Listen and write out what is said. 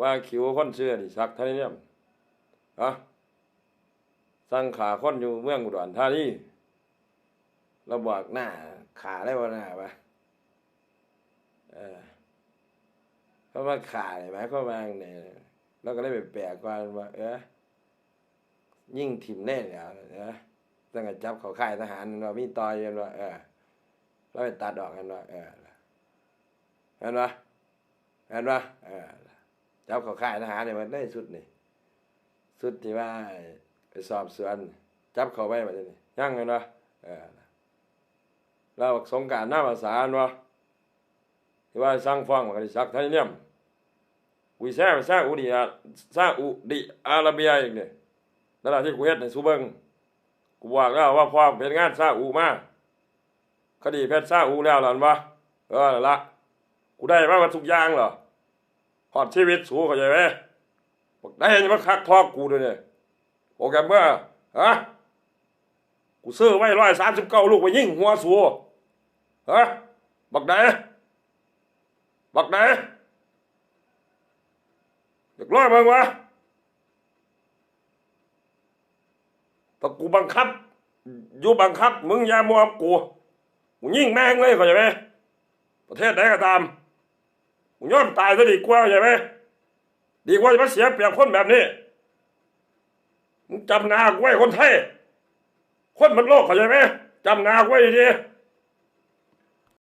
ว่าคิวคนเชื่อนี่สักท่านี้เนี่ยฮะสั่งขาคนอยู่เมืองอุดรธานีเราบอกหน้าขาได้ว่าหน้าปะเออเพราะว่าขาเนี่ยหมายความว่าเนี่ยเราก็เลยไปแปลกว่าว่าเออยิ่งถิ่มแน่เนี่ยเออตั้งแต่จับเขาค่ายทหารเรามีต่อยกันว่าเออเราไปตัดออกกันว่าเออเห็นปะเห็นปะเออ จับเขาค่ายทหารเนี่ยมันได้สุดนี่สุดที่ว่าไปสอบสวนจับเขาไว้แบบนี้ยังไงวะเออเราสงกรารหน้าภาษาอันวะที่ว่าสร้างฟ้องมันก็ได้สักไทยเนี่ยมวิแซ่ไปซาอุดิอาซาอุดิอาระเบียอีกเนี่ยนั่นแหละที่กูเฮ็ดในซูเบิงกูบอกแล้วว่าพ่อเป็นงานซาอุมาคดีเพชรซาอุแล้วหล่ะวะเออละกูได้มาว่าทุกอย่างเหรอ อดชีวิตสูเข้าใจไหมบอกได้ยังมาคักทอกกูด้วยเนี่ยโปรแกรมเมอร์ฮะกูซื้อไว้ร้อยสามสิบเก้าลูกไปยิงหัวสูฮะบักไหนบักไหนอยากร้อยมึงวะถ้ากูบังคับอยู่บังคับ มึงอย่ามัวกูกูยิงแม่งเลยเข้าใจไหมประเทศไหนก็ตาม มึงยอมตายซะดีกว่าใช่ไหมดีกว่าจะมาเสียเปรียบคนแบบนี้มึงจำนาไว้คนไทยคนมันโลกเข้าใจไหมจำนาไว้ดี